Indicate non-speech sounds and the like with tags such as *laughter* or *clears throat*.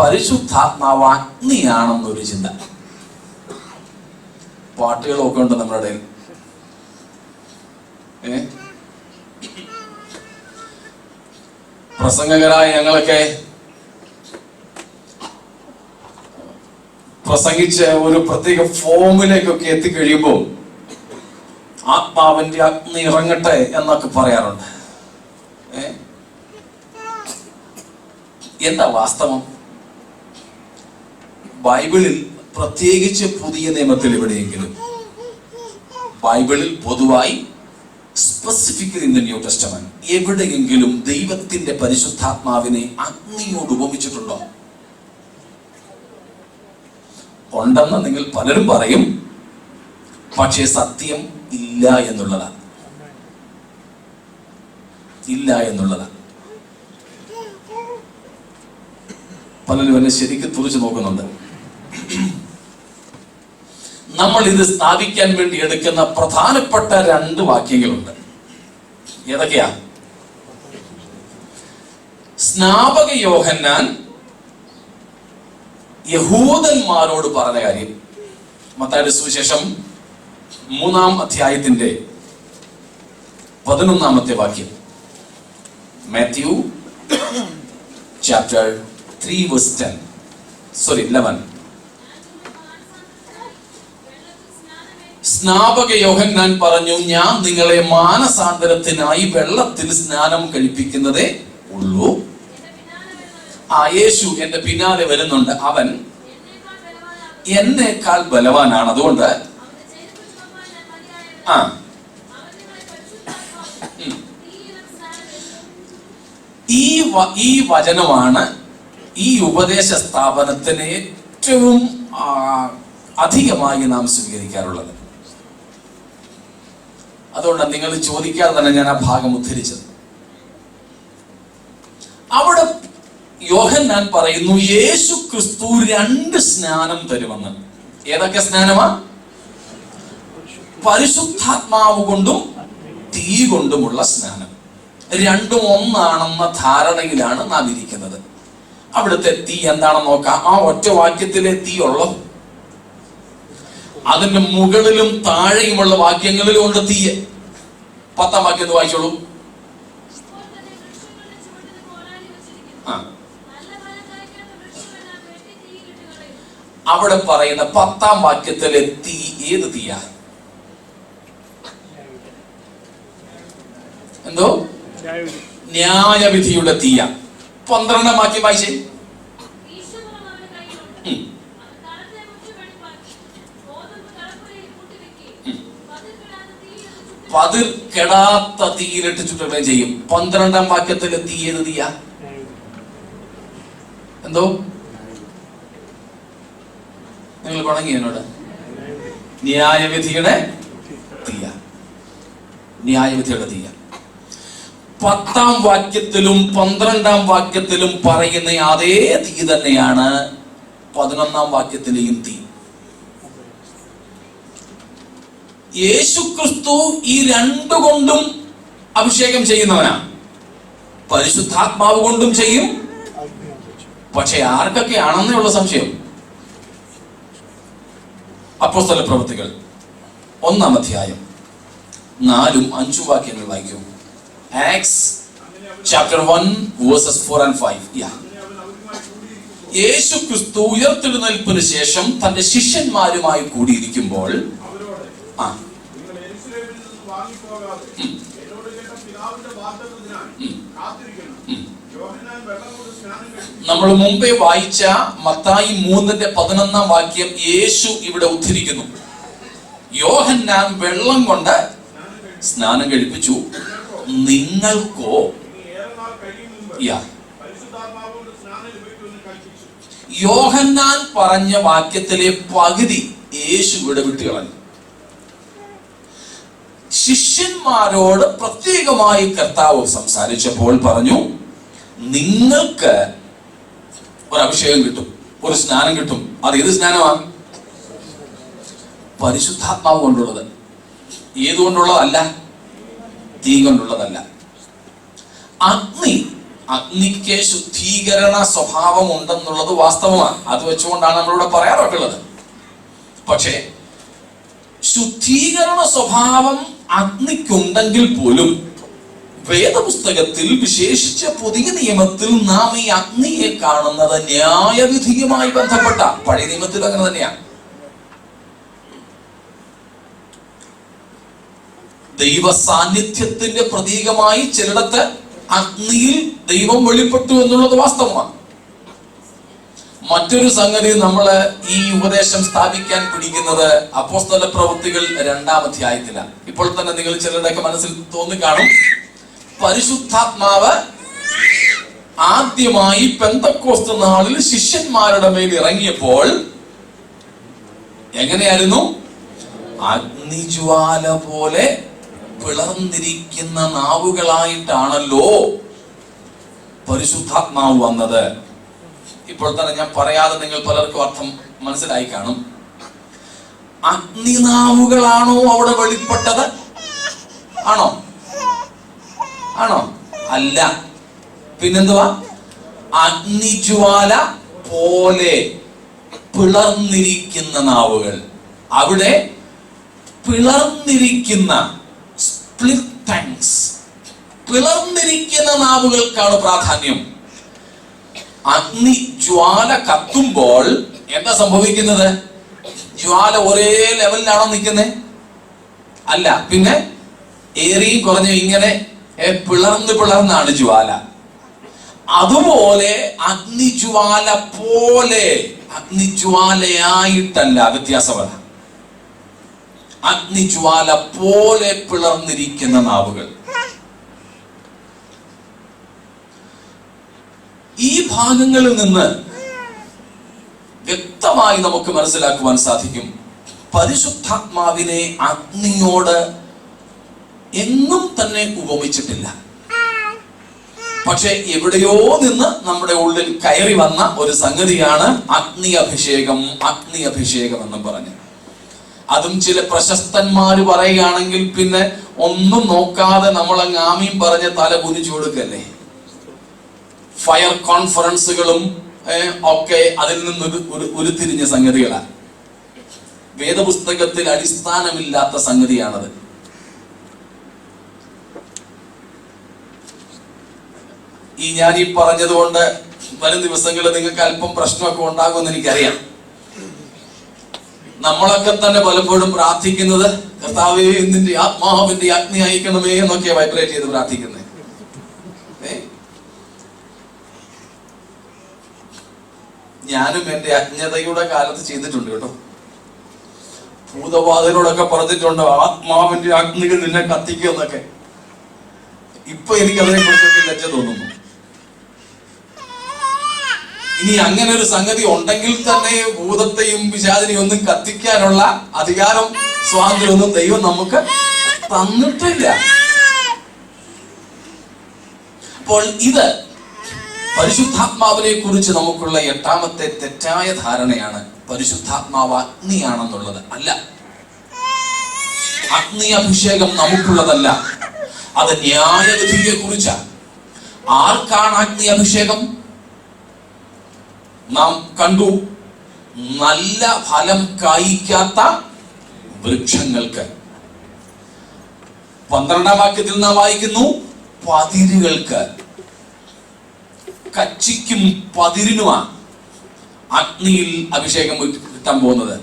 പരിശുദ്ധാത്മാവ് അഗ്നിയാണെന്നൊരു ചിന്ത. പാട്ടുകളൊക്കെ ഉണ്ട് നമ്മുടെ ഇടയിൽ. പ്രസംഗകരായ ഞങ്ങളൊക്കെ പ്രസംഗിച്ച് ഒരു പ്രത്യേക ഫോമിലേക്കൊക്കെ എത്തിക്കഴിയുമ്പോൾ ആത്മാവിന്റെ അഗ്നി ഇറങ്ങട്ടെ എന്നൊക്കെ പറയാറുണ്ട്. എന്താ വാസ്തവം? ബൈബിളിൽ പ്രത്യേകിച്ച് പുതിയ നിയമത്തിൽ എവിടെയെങ്കിലും ബൈബിളിൽ പൊതുവായി specifically in the New Testament എവിടെയെങ്കിലും ദൈവത്തിന്റെ പരിശുദ്ധാത്മാവിനെ അഗ്നിയോട് ഉപമിച്ചിട്ടുണ്ടോ? ഉണ്ടെന്ന് നിങ്ങൾ പലരും പറയും. പക്ഷേ സത്യം ഇല്ല എന്നുള്ളതാണ്. ഇല്ല എന്നുള്ളതാണ്. പലരും എന്നെ ശരിക്കും തുറച്ചു നോക്കുന്നുണ്ട്. *clears throat* നമ്മൾ ഇത് സ്ഥാപിക്കാൻ വേണ്ടി എടുക്കുന്ന പ്രധാനപ്പെട്ട രണ്ട് വാക്യങ്ങളുണ്ട്. ഏതൊക്കെയാ? സ്നാപക യോഹന്നാൻ യഹൂദന്മാരോട് പറഞ്ഞ കാര്യം. മത്തായുടെ സുവിശേഷം മൂന്നാം അധ്യായത്തിന്റെ പതിനൊന്നാമത്തെ വാക്യം. Matthew chapter three ten sorry eleven സ്നാപക യോഹന്നാൻ പറഞ്ഞു ഞാൻ നിങ്ങളെ മാനസാന്തരത്തിനായി വെള്ളത്തിൽ സ്നാനം കഴിപ്പിക്കുന്നതേ ഉള്ളൂ. ആ യേശു എന്റെ പിന്നാലെ വരുന്നുണ്ട്. അവൻ എന്നേക്കാൾ ബലവാനാണ്. അതുകൊണ്ട് ആ. ഈ ഈ വചനമാണ് ഈ ഉപദേശ സ്ഥാപനത്തിന് ഏറ്റവും അധികമായി നാം സ്വീകരിക്കാറുള്ളത്. അതുകൊണ്ടാണ് നിങ്ങൾ ചോദിക്കാതെ തന്നെ ഞാൻ ആ ഭാഗം ഉദ്ധരിച്ചത്. അവിടെ യോഹന്നാൻ പറയുന്നു യേശു ക്രിസ്തു രണ്ട് സ്നാനം തരുമെന്ന്. ഏതൊക്കെ സ്നാനമാ? പരിശുദ്ധാത്മാവ് കൊണ്ടും തീ കൊണ്ടുമുള്ള സ്നാനം. രണ്ടും ഒന്നാണെന്ന ധാരണയിലാണ് നാം ഇരിക്കുന്നത്. അവിടുത്തെ തീ എന്താണെന്ന് നോക്കാം. ആ ഒറ്റ വാക്യത്തിലെ തീ ഉള്ളോ? അതിന്റെ മുകളിലും താഴെയുമുള്ള വാക്യങ്ങളിലും ഉണ്ട് തീയെ. പത്താം വാക്യം ഒന്ന് വായിച്ചോളൂ. അവിടെ പറയുന്ന പത്താം വാക്യത്തിലെ തീ ഏത് തീയാ? എന്തോ? ന്യായവിധിയുടെ തീയ. പന്ത്രണ്ടാം വാക്യം വായിച്ചേ. പതിർ കെടാത്ത തീയിലിട്ട് ചുറ്റുകയും ചെയ്യും. പന്ത്രണ്ടാം വാക്യത്തിൽ തീ ഏത് തീയ? എന്തോ? നിങ്ങൾ പണങ്ങി എന്നോട്. ന്യായവിധിയുടെ തീയ. ന്യായവിധിയുടെ തീയ. പത്താം വാക്യത്തിലും പന്ത്രണ്ടാം വാക്യത്തിലും പറയുന്ന അതേ തീ തന്നെയാണ് പതിനൊന്നാം വാക്യത്തിലെയും തീ. യേശുക്രിസ്തു ഈ രണ്ടു കൊണ്ടും അഭിഷേകം ചെയ്യുന്നവനാണ് പരിശുദ്ധാത്മാവ് കൊണ്ടും ചെയ്യും. പക്ഷെ ആർക്കൊക്കെയാണെന്നുള്ള സംശയം. അപ്പോസ്തല പ്രവൃത്തികൾ ഒന്നാം അധ്യായം നാലും അഞ്ചും വാക്യങ്ങൾ വായിക്കും. Acts chapter one verses four and five. Yeah. Yeshu Kristu ഉയർത്തെഴുന്നേൽപ്പിന് ശേഷം തന്റെ ശിഷ്യന്മാരുമായി കൂടിയിരിക്കുമ്പോൾ ആ. നമ്മൾ മുമ്പേ വായിച്ച മത്തായി മൂന്നിന്റെ പതിനൊന്നാം വാക്യം യേശു ഇവിടെ ഉദ്ധരിക്കുന്നു. യോഹന്നാൻ വെള്ളം കൊണ്ട് സ്നാനം കഴിപ്പിച്ചു. നിങ്ങൾക്കോ? യാ. യോഹന്നാൻ പറഞ്ഞ വാക്യത്തിലെ പകുതി യേശു ഇവിടെ വിട്ടുകളഞ്ഞു. ശിഷ്യന്മാരോട് പ്രത്യേകമായി കർത്താവ് സംസാരിച്ചപ്പോൾ പറഞ്ഞു നിങ്ങൾക്ക് ഒരു അഭിഷേകം കിട്ടും ഒരു സ്നാനം കിട്ടും. അത് ഏത് സ്നാനമാണ് പരിശുദ്ധാത്മാവ് കൊണ്ടുള്ളത്. ഏതുകൊണ്ടുള്ളതല്ല തീ കൊണ്ടുള്ളതല്ല. അഗ്നി അഗ്നിക്ക് ശുദ്ധീകരണ സ്വഭാവം ഉണ്ടെന്നുള്ളത് വാസ്തവമാണ്. അത് വെച്ചുകൊണ്ടാണ് നമ്മളിവിടെ പറയാറൊക്കെ ഉള്ളത് പക്ഷേ ശുദ്ധീകരണ സ്വഭാവം അഗ്നിക്കുണ്ടെങ്കിൽ പോലും വേദപുസ്തകത്തിൽ വിശേഷിച്ച പുതിയ നിയമത്തിൽ നാം ഈ അഗ്നിയെ കാണുന്നത് ന്യായവിധിയുമായി ബന്ധപ്പെട്ട പഴയ നിയമത്തിൽ അങ്ങനെ തന്നെയാണ് ദൈവ സാന്നിധ്യത്തിന്റെ പ്രതീകമായി ചിലയിടത്ത് അഗ്നിയിൽ ദൈവം വെളിപ്പെട്ടു എന്നുള്ളത് വാസ്തവമാണ്. മറ്റൊരു സംഗതി നമ്മൾ ഈ ഉപദേശം സ്ഥാപിക്കാൻ പിടിക്കുന്നത് അപ്പോസ്തല പ്രവൃത്തികൾ രണ്ടാം അധ്യായത്തിലാണ് ഇപ്പോൾ തന്നെ നിങ്ങൾ ചിലരുടെയൊക്കെ മനസ്സിൽ തോന്നി കാണും. പരിശുദ്ധാത്മാവ് ആദ്യമായി പെന്തക്കോസ്ത് നാളിൽ ശിഷ്യന്മാരുടെ മേൽ ഇറങ്ങിയപ്പോൾ എങ്ങനെയായിരുന്നു? അഗ്നിജ്വാല പോലെ പിളർന്നിരിക്കുന്ന നാവുകളായിട്ടാണല്ലോ പരിശുദ്ധാത്മാവ് വന്നത്. ഇപ്പോൾ തന്നെ ഞാൻ പറയാതെ നിങ്ങൾ പലർക്കും അർത്ഥം മനസ്സിലായി കാണും. അഗ്നിനാവുകളാണോ അവിടെ വെളിപ്പെട്ടത്? ആണോ? ആണോ? അല്ല. പിന്നെന്തുവാ? അഗ്നിജ്വാല പോലെ പിളർന്നിരിക്കുന്ന നാവുകൾ. അവിടെ പിളർന്നിരിക്കുന്ന സ്പ്ലിറ്റ് ടാങ്ക്സ് പിളർന്നിരിക്കുന്ന നാവുകൾക്കാണ് പ്രാധാന്യം. അഗ്നി ജ്വാല കത്തുമ്പോൾ എന്താ സംഭവിക്കുന്നത്? ജ്വാല ഒരേ ലെവലിലാണോ നിൽക്കുന്നത് അല്ല പിന്നെ ഏറിയും കുറഞ്ഞു ഇങ്ങനെ പിളർന്ന് പിളർന്നാണ് ജ്വാല. അതുപോലെ അഗ്നിജ്വാല പോലെ അഗ്നിജ്വാലയായിട്ടല്ല വ്യത്യാസമല്ല അഗ്നിജ്വാല പോലെ പിളർന്നിരിക്കുന്ന നാവുകൾ. ഈ ഭാഗങ്ങളിൽ നിന്ന് വ്യക്തമായി നമുക്ക് മനസ്സിലാക്കുവാൻ സാധിക്കും. പരിശുദ്ധാത്മാവിനെ അഗ്നിയോട് എന്നും തന്നെ ഉപമിച്ചിട്ടില്ല. പക്ഷെ എവിടെയോ നിന്ന് നമ്മുടെ ഉള്ളിൽ കയറി വന്ന ഒരു സംഗതിയാണ് അഗ്നി അഭിഷേകം അഗ്നി അഭിഷേകം എന്ന് പറഞ്ഞ്. അതും ചില പ്രശസ്തന്മാർ പറയുകയാണെങ്കിൽ പിന്നെ ഒന്നും നോക്കാതെ നമ്മൾ അങ്ങ് ആമീം പറഞ്ഞ് തല കുനിച്ചു കൊടുക്കല്ലേ? ഫയർ കോൺഫറൻസുകളും ഒക്കെ അതിൽ നിന്ന് ഒരു ഉരുത്തിരിഞ്ഞ സംഗതികളാണ്. വേദപുസ്തകത്തിൽ അടിസ്ഥാനമില്ലാത്ത സംഗതിയാണത്. ഈ ഞാൻ ഈ പറഞ്ഞതുകൊണ്ട് വരും ദിവസങ്ങളിൽ നിങ്ങൾക്ക് അല്പം പ്രശ്നമൊക്കെ ഉണ്ടാകുമെന്ന് എനിക്കറിയാം. നമ്മളൊക്കെ തന്നെ പലപ്പോഴും പ്രാർത്ഥിക്കുന്നത് കർത്താവേ നിന്റെ ആത്മാവിന്റെ അഗ്നി അയക്കണമേ എന്നൊക്കെ വൈബ്രേറ്റ് ചെയ്ത് പ്രാർത്ഥിക്കുന്നത് ഏ? ഞാനും എന്റെ അജ്ഞതയുടെ കാലത്ത് ചെയ്തിട്ടുണ്ട് കേട്ടോ. ഭൂതവാദനോടൊക്കെ പറഞ്ഞിട്ടുണ്ട് ആത്മാവിന്റെ അഗ്നികൾ നിന്നെ കത്തിക്കുക എന്നൊക്കെ. ഇപ്പൊ എനിക്ക് അതിനെ കുറിച്ചൊക്കെ ലജ്ജ തോന്നുന്നു. ഇനി അങ്ങനെ ഒരു സംഗതി ഉണ്ടെങ്കിൽ തന്നെ ഭൂതത്തെയും വിശാദിനെയും ഒന്നും കത്തിക്കാനുള്ള അധികാരം സ്വാതന്ത്ര്യമൊന്നും ദൈവം നമുക്ക് തന്നിട്ടില്ല. അപ്പോൾ ഇത് പരിശുദ്ധാത്മാവിനെ കുറിച്ച് നമുക്കുള്ള എട്ടാമത്തെ തെറ്റായ ധാരണയാണ് പരിശുദ്ധാത്മാവ് അഗ്നിയാണെന്നുള്ളത് അല്ല. അഗ്നി അഭിഷേകം നമുക്കുള്ളതല്ല. അത് ന്യായവിധിയെ കുറിച്ചാണ് ആർക്കാണ് അഗ്നി അഭിഷേകം നാം കണ്ടു. നല്ല ഫലം കായ്ക്കാത്ത വൃക്ഷങ്ങൾക്ക്. പന്ത്രണ്ടാം വാക്യത്തിൽ നാം വായിക്കുന്നു പതിരുകൾക്ക്. കച്ചിക്കും പതിരിനുമാണ് അഗ്നിയിൽ അഭിഷേകം കിട്ടാൻ പോകുന്നത്.